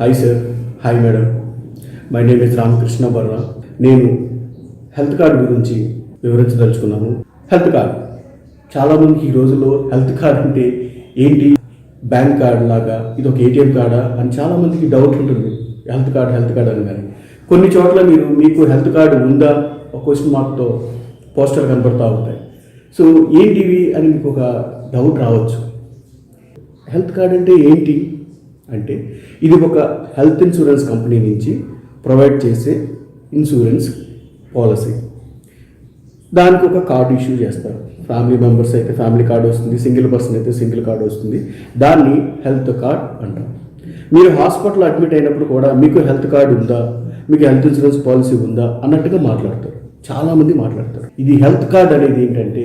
Hi sir hi madam my name is Ramakrishna Barra నేను health card గురించి వివరించదలుచుకున్నాను. Health card చాలామందికి ఈ రోజుల్లో హెల్త్ కార్డ్ అంటే ఏంటి? బ్యాంక్ కార్డు లాగా ఇది ఒక ఏటీఎం కార్డా అని చాలామందికి డౌట్ ఉంటుంది. హెల్త్ కార్డ్ హెల్త్ కార్డ్ అని కానీ. కొన్ని చోట్ల మీరు మీకు హెల్త్ కార్డు ఉందా? ఒక క్వశ్చన్ మార్క్తో పోస్టర్ కనబడుతూ ఉంటాయి. సో ఏంటివి అని మీకు ఒక డౌట్ రావచ్చు. హెల్త్ కార్డ్ అంటే ఏంటి? అంటే ఇది ఒక హెల్త్ ఇన్సూరెన్స్ కంపెనీ నుంచి ప్రొవైడ్ చేసే ఇన్సూరెన్స్ పాలసీ దానికి ఒక కార్డు ఇష్యూ చేస్తారు. ఫ్యామిలీ మెంబర్స్ అయితే ఫ్యామిలీ కార్డు వస్తుంది సింగిల్ పర్సన్ అయితే సింగిల్ కార్డు వస్తుంది. దాన్ని హెల్త్ కార్డ్ అంటారు మీరు హాస్పిటల్ అడ్మిట్ అయినప్పుడు కూడా మీకు హెల్త్ కార్డు ఉందా? మీకు హెల్త్ ఇన్సూరెన్స్ పాలసీ ఉందా? అన్నట్టుగా మాట్లాడతారు. చాలామంది మాట్లాడతారు. ఇది హెల్త్ కార్డ్ అనేది ఏంటంటే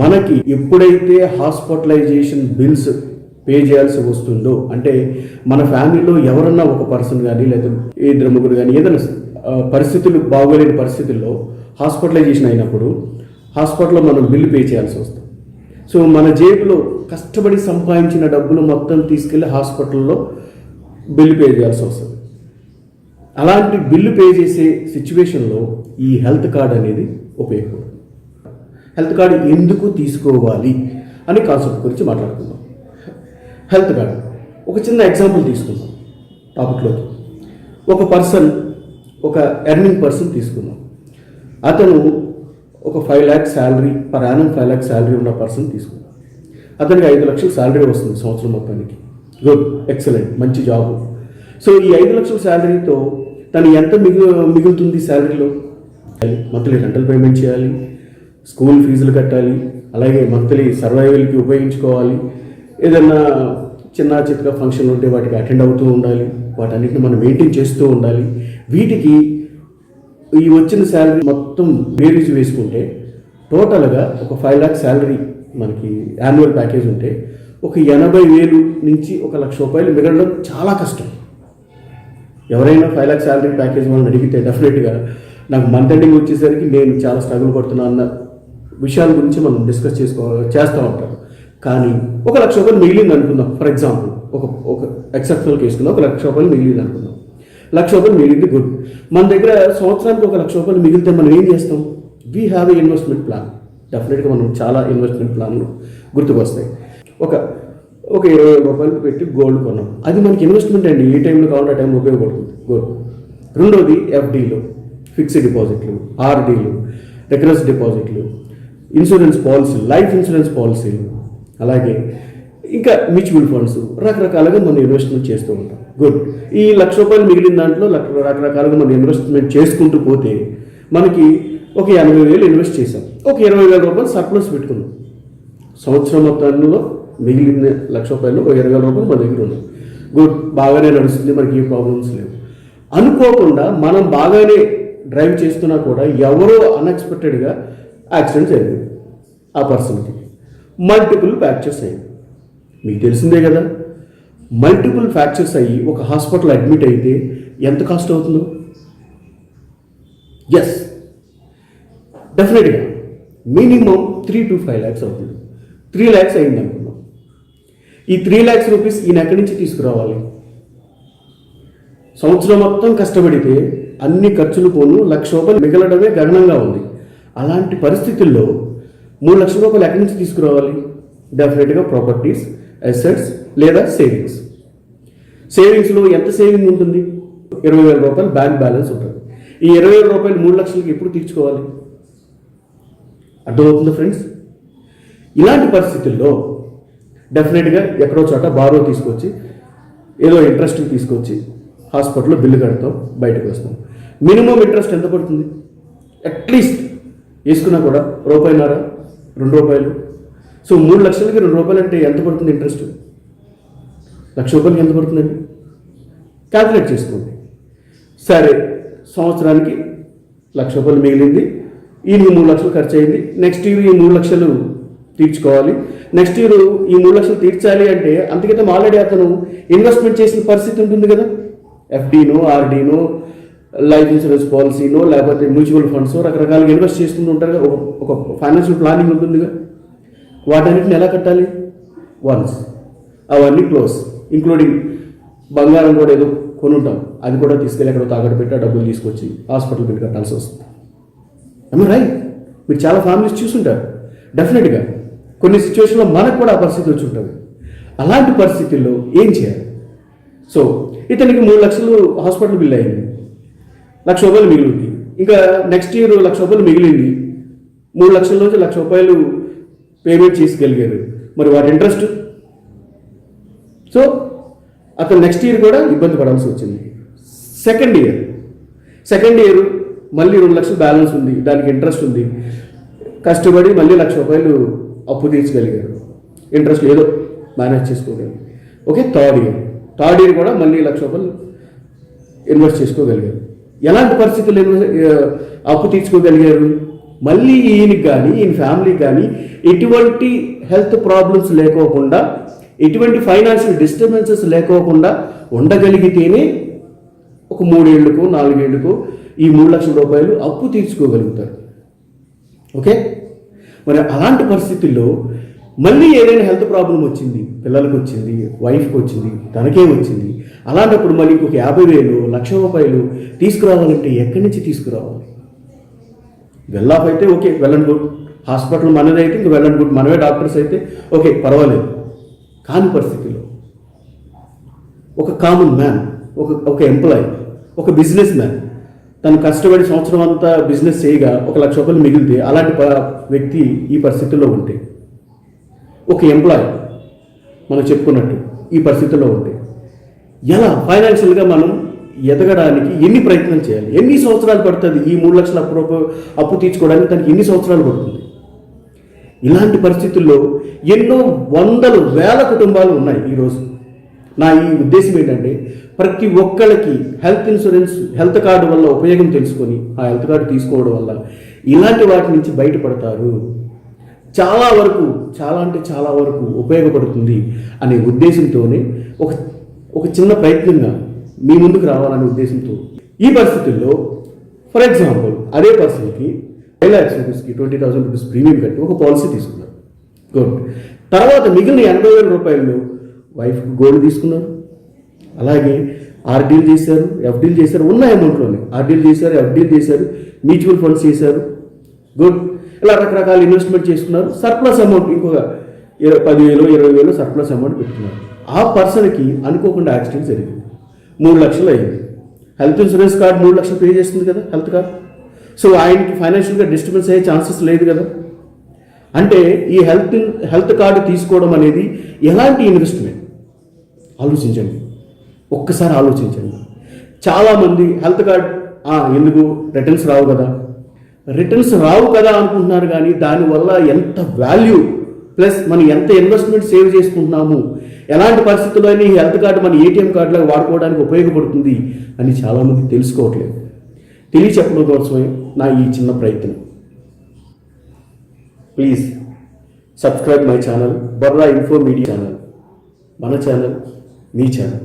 మనకి ఎప్పుడైతే హాస్పిటలైజేషన్ బిల్స్ పే చేయాల్సి వస్తుందో అంటే మన ఫ్యామిలీలో ఎవరన్నా ఒక పర్సన్ కానీ లేదా ఇద్దరు ముగ్గురు కానీ ఏదైనా పరిస్థితులు బాగోలేని పరిస్థితుల్లో హాస్పిటలైజేషన్ అయినప్పుడు హాస్పిటల్లో మనం బిల్లు పే చేయాల్సి వస్తుంది. సో మన జేబులో కష్టపడి సంపాదించిన డబ్బులు మొత్తం తీసుకెళ్ళి హాస్పిటల్లో బిల్లు పే చేయాల్సి వస్తుంది. అలాంటి బిల్లు పే చేసే సిచ్యువేషన్లో ఈ హెల్త్ కార్డ్ అనేది ఉపయోగపడుతుంది. హెల్త్ కార్డు ఎందుకు తీసుకోవాలి అనే కాన్సెప్ట్ గురించి మాట్లాడుకుందాం. Health card. ఒక చిన్న ఎగ్జాంపుల్ తీసుకుందాం టాపిక్లోకి. ఒక పర్సన్ ఒక ఎర్నింగ్ పర్సన్ తీసుకుందాం. అతను ఒక five lakhs salary per annum five lakhs salary ఉన్న పర్సన్ తీసుకుందాం. అతనికి ఐదు లక్షలు శాలరీ వస్తుంది సంవత్సరం మొత్తానికి. గుడ్ ఎక్సలెంట్ మంచి జాబ్. సో ఈ ఐదు లక్షల శాలరీతో తను ఎంత మిగిలి మిగులుతుంది శాలరీలో? మంత్లీ రెంటల్ పేమెంట్ చేయాలి స్కూల్ ఫీజులు కట్టాలి అలాగే మంత్లీ సర్వైవల్కి ఉపయోగించుకోవాలి ఏదన్నా చిన్న చిన్న ఫంక్షన్లు ఉంటే వాటికి అటెండ్ అవుతూ ఉండాలి. వాటన్నిటిని మనం మెయింటైన్ చేస్తూ ఉండాలి. వీటికి ఈ వచ్చిన శాలరీ మొత్తం బేరీజ్ వేసుకుంటే టోటల్గా ఒక ఫైవ్ ల్యాక్ శాలరీ మనకి యాన్యువల్ ప్యాకేజ్ ఉంటే ఒక ఎనభై వేలు నుంచి ఒక లక్ష రూపాయలు మిగలడం చాలా కష్టం. ఎవరైనా ఫైవ్ ల్యాక్ శాలరీ ప్యాకేజ్ వాళ్ళని అడిగితే డెఫినెట్గా నాకు మంత్ ఎండింగ్ వచ్చేసరికి నేను చాలా స్ట్రగుల్ పడుతున్నా అన్న విషయాల గురించి మనం డిస్కస్ చేసుకో చేస్తూ ఉంటాం. కానీ ఒక లక్ష రూపాయలు మిగిలింది అనుకుందాం ఫర్ ఎగ్జాంపుల్ ఒక ఒక ఎక్సెప్షనల్ కేసుకుందాం ఒక లక్ష రూపాయలు మిగిలింది అనుకుందాం లక్ష రూపాయలు మిగిలింది గుడ్ మన దగ్గర సంవత్సరానికి ఒక లక్ష రూపాయలు మిగిలితే మనం ఏం చేస్తాం? We have a investment plan డెఫినెట్గా మనం చాలా ఇన్వెస్ట్మెంట్ ప్లాన్లు గుర్తుకొస్తాయి. ఒక ఒక ఇరవై వేల రూపాయలు పెట్టి గోల్డ్ కొన్నాం. అది మనకి ఇన్వెస్ట్మెంట్ అండి. ఏ టైంలో కావాలంటే ఆ టైంలో ఉపయోగపడుతుంది. గోల్డ్ రెండోది ఎఫ్డీలు ఫిక్స్డ్ డిపాజిట్లు ఆర్డీలు రికరెన్స్ డిపాజిట్లు ఇన్సూరెన్స్ పాలసీలు లైఫ్ ఇన్సూరెన్స్ పాలసీలు అలాగే ఇంకా మ్యూచువల్ ఫండ్స్ రకరకాలుగా మనం ఇన్వెస్ట్మెంట్ చేస్తూ ఉంటాం. గుడ్ ఈ లక్ష రూపాయలు మిగిలిన దాంట్లో లక్ష రకరకాలుగా మనం ఇన్వెస్ట్మెంట్ చేసుకుంటూ పోతే మనకి ఒక ఎనభై వేలు ఇన్వెస్ట్ చేసాం ఒక ఇరవై వేల రూపాయలు సర్ప్లస్ పెట్టుకున్నాం. సంవత్సరం మొత్తంలో మిగిలిన లక్ష రూపాయలు ఒక ఇరవై వేల రూపాయలు మన దగ్గర ఉన్నాయి. గుడ్ బాగానే నడుస్తుంది మనకి ఏ ప్రాబ్లమ్స్ లేవు. అనుకోకుండా మనం బాగానే డ్రైవ్ చేస్తున్నా కూడా ఎవరో అన్ఎక్స్పెక్టెడ్గా యాక్సిడెంట్ జరిగింది. ఆ పర్సన్కి మల్టిపుల్ ఫ్రాక్చర్స్ అయ్యాయి. మీకు తెలిసిందే కదా? మల్టిపుల్ ఫ్రాక్చర్స్ అయ్యి ఒక హాస్పిటల్ అడ్మిట్ అయితే ఎంత కాస్ట్ అవుతుందో? ఎస్ డెఫినెట్గా minimum three to five lakhs అవుతుంది. త్రీ ల్యాక్స్ అయింది అనుకుందాం. ఈ త్రీ ల్యాక్స్ రూపీస్ ఈయన ఎక్కడి నుంచి తీసుకురావాలి? సంవత్సరం మొత్తం కష్టపడితే అన్ని ఖర్చులు పోను లక్ష రూపాయలు మిగలడమే గగనంగా ఉంది. అలాంటి పరిస్థితుల్లో మూడు లక్షల రూపాయలు ఎక్కడి నుంచి తీసుకురావాలి? డెఫినెట్గా ప్రాపర్టీస్ అసెట్స్ లేదా సేవింగ్స్ సేవింగ్స్లో ఎంత సేవింగ్ ఉంటుంది? ఇరవై వేల రూపాయలు బ్యాంక్ బ్యాలెన్స్ ఉంటుంది. ఈ ఇరవై వేల రూపాయలు మూడు లక్షలకి ఎప్పుడు తీర్చుకోవాలి? అర్థమవుతుందా ఫ్రెండ్స్ ఇలాంటి పరిస్థితుల్లో డెఫినెట్గా ఎక్కడో చోట బారో తీసుకొచ్చి ఏదో ఇంట్రెస్ట్ తీసుకొచ్చి హాస్పిటల్లో బిల్లు కడతాం బయటకు వస్తాం. మినిమం ఇంట్రెస్ట్ ఎంత పడుతుంది? అట్లీస్ట్ వేసుకున్నా కూడా రూపాయిన్నర రెండు రూపాయలు. సో మూడు లక్షలకి రెండు రూపాయలు అంటే ఎంత పడుతుంది ఇంట్రెస్ట్ లక్ష రూపాయలకి ఎంత పడుతుందండి క్యాల్కులేట్ చేసుకోండి. సరే సంవత్సరానికి లక్ష రూపాయలు మిగిలింది. ఈయనకి మూడు లక్షలు ఖర్చు అయింది. నెక్స్ట్ ఇయర్ ఈ మూడు లక్షలు తీర్చుకోవాలి. నెక్స్ట్ ఇయర్ ఈ మూడు లక్షలు తీర్చాలి అంటే అంతకితం ఆల్రెడీ అతను ఇన్వెస్ట్మెంట్ చేసిన పరిస్థితి ఉంటుంది కదా. ఎఫ్డీనో ఆర్డీనో లైఫ్ ఇన్సూరెన్స్ పాలసీనో లేకపోతే మ్యూచువల్ ఫండ్స్ రకరకాలుగా ఇన్వెస్ట్ చేసుకుంటూ ఉంటారు కదా, ఒక ఒక ఫైనాన్షియల్ ప్లానింగ్ ఉంటుందిగా. వాటన్నిటిని ఎలా కట్టాలి? వన్స్ అవన్నీ క్లోజ్ ఇంక్లూడింగ్ బంగారం కూడా ఏదో కొనుంటాం. అది కూడా తీసుకెళ్ళి ఎక్కడో తాకట్టు పెట్టి డబ్బులు తీసుకొచ్చి హాస్పిటల్ బిల్ కట్టాల్సి వస్తుంది. అమ్మ రైట్ మీరు చాలా ఫ్యామిలీస్ చూసుంటారు. డెఫినెట్గా కొన్ని సిచ్యువేషన్లో మనకు కూడా ఆ పరిస్థితి వచ్చి ఉంటుంది. అలాంటి పరిస్థితుల్లో ఏం చేయాలి? సో ఇతనికి మూడు లక్షలు హాస్పిటల్ బిల్ అయింది. లక్ష రూపాయలు మిగిలింది. ఇంకా నెక్స్ట్ ఇయర్ లక్ష రూపాయలు మిగిలింది. మూడు లక్షల నుంచి లక్ష రూపాయలు పేమెంట్ చేసుకెళ్ళగారు మరి వాటి ఇంట్రెస్ట్ సో అతను నెక్స్ట్ ఇయర్ కూడా ఇబ్బంది పడాల్సి వచ్చింది. సెకండ్ ఇయర్ సెకండ్ ఇయర్ మళ్ళీ రెండు లక్షలు బ్యాలెన్స్ ఉంది. దానికి ఇంట్రెస్ట్ ఉంది. కష్టపడి మళ్ళీ లక్ష రూపాయలు అప్పు తీర్చగలిగారు. ఇంట్రెస్ట్ ఏదో manage చేసుకోగలిగారు. Okay third year third year కూడా మళ్ళీ లక్ష రూపాయలు ఇన్వెస్ట్ చేసుకోగలిగారు. ఎలాంటి పరిస్థితులు అప్పు తీసుకోగలిగారు మళ్ళీ ఈయనకి కానీ ఈయన ఫ్యామిలీకి కానీ ఎటువంటి హెల్త్ ప్రాబ్లమ్స్ లేకోకుండా ఎటువంటి ఫైనాన్షియల్ డిస్టర్బెన్సెస్ లేకోకుండా ఉండగలిగితేనే ఒక మూడేళ్ళకు నాలుగేళ్ళకు ఈ మూడు లక్షల రూపాయలు అప్పు తీర్చుకోగలుగుతారు. ఓకే? మరి అలాంటి పరిస్థితుల్లో మళ్ళీ ఏదైనా హెల్త్ ప్రాబ్లం వచ్చింది పిల్లలకు వచ్చింది వైఫ్కి వచ్చింది తనకే వచ్చింది అలాంటప్పుడు మళ్ళీ ఇంకొక యాభై వేలు లక్ష రూపాయలు తీసుకురావాలంటే ఎక్కడి నుంచి తీసుకురావాలి? వెల్లాఫ్ అయితే okay well and good. Hospital మనదే అయితే ఇంక వెల్ అండ్ గుడ్ మనమే డాక్టర్స్ అయితే ఓకే పర్వాలేదు. కాని పరిస్థితిలో ఒక కామన్ మ్యాన్ ఒక ఒక ఎంప్లాయీ ఒక బిజినెస్ మ్యాన్ తను కష్టపడి సంవత్సరం అంతా బిజినెస్ చేయగా ఒక లక్ష రూపాయలు మిగిలితే అలాంటి ప- వ్యక్తి ఈ పరిస్థితుల్లో ఉంటే ఒక ఎంప్లాయ్ మనం చెప్పుకున్నట్టు ఈ పరిస్థితుల్లో ఉంటే. ఎలా ఫైనాన్షియల్గా మనం ఎదగడానికి ఎన్ని ప్రయత్నం చేయాలి? ఎన్ని సంవత్సరాలు పడుతుంది ఈ మూడు లక్షల అప్పు అప్పు తీర్చుకోవడానికి తనకి ఎన్ని సంవత్సరాలు పడుతుంది? ఇలాంటి పరిస్థితుల్లో ఎన్నో వందలు వేల కుటుంబాలు ఉన్నాయి ఈరోజు. నా ఈ ఉద్దేశం ఏంటంటే ప్రతి ఒక్కళ్ళకి హెల్త్ ఇన్సూరెన్స్ హెల్త్ కార్డు వల్ల ఉపయోగం తెలుసుకొని ఆ హెల్త్ కార్డు తీసుకోవడం వల్ల ఇలాంటి వాటి నుంచి బయటపడతారు. చాలా వరకు చాలా అంటే చాలా వరకు ఉపయోగపడుతుంది అనే ఉద్దేశంతోనే ఒక ఒక చిన్న ప్రయత్నంగా మీ ముందుకు రావాలనే ఉద్దేశంతో ఈ పరిస్థితుల్లో ఫర్ ఎగ్జాంపుల్ అదే పర్సన్కి ఫైవ్ ల్యాక్స్ రూపీస్కి ట్వంటీ థౌసండ్ రూపీస్ ప్రీమియం కట్టి ఒక పాలసీ తీసుకున్నారు. గుడ్ తర్వాత మిగిలిన ఎనభై వేల రూపాయలు వైఫ్ గోల్డ్ తీసుకున్నారు. అలాగే ఆర్డీలు చేశారు ఎఫ్డీలు చేశారు ఉన్న అమౌంట్లోనే ఆర్డీలు చేశారు ఎఫ్డీలు చేశారు మ్యూచువల్ ఫండ్స్ చేశారు. గుడ్ ఇలా రకరకాల ఇన్వెస్ట్మెంట్ చేసుకున్నారు. సర్ప్లస్ అమౌంట్ ఇంకొక ఇరవై పదివేలు ఇరవై వేలు సర్ప్లస్ అమౌంట్ పెట్టుకున్నారు. ఆ పర్సన్కి అనుకోకుండా యాక్సిడెంట్ జరిగింది. మూడు లక్షలు అయింది. హెల్త్ ఇన్సూరెన్స్ కార్డు మూడు లక్షలు పే చేస్తుంది కదా హెల్త్ కార్డ్. సో ఆయనకి ఫైనాన్షియల్గా డిస్టర్బెన్స్ అయ్యే ఛాన్సెస్ లేదు కదా. అంటే ఈ హెల్త్ హెల్త్ కార్డు తీసుకోవడం అనేది ఎలాంటి ఇన్వెస్ట్మెంట్? ఆలోచించండి. ఒక్కసారి ఆలోచించండి. చాలామంది హెల్త్ కార్డ్ ఎందుకు? రిటర్న్స్ రావు కదా. రిటర్న్స్ రావు కదా అనుకుంటున్నారు కానీ దానివల్ల ఎంత వాల్యూ ప్లస్ మనం ఎంత ఇన్వెస్ట్మెంట్ సేవ్ చేసుకుంటున్నాము? ఎలాంటి పరిస్థితుల్లో ఈ హెల్త్ కార్డు మన ఏటీఎం కార్డులాగా వాడుకోవడానికి ఉపయోగపడుతుంది అని చాలామంది తెలుసుకోవట్లేదు. తెలియచెప్పడం కోసమే నా ఈ చిన్న ప్రయత్నం. Please subscribe my channel Barra info media channel మన ఛానల్ మీ ఛానల్.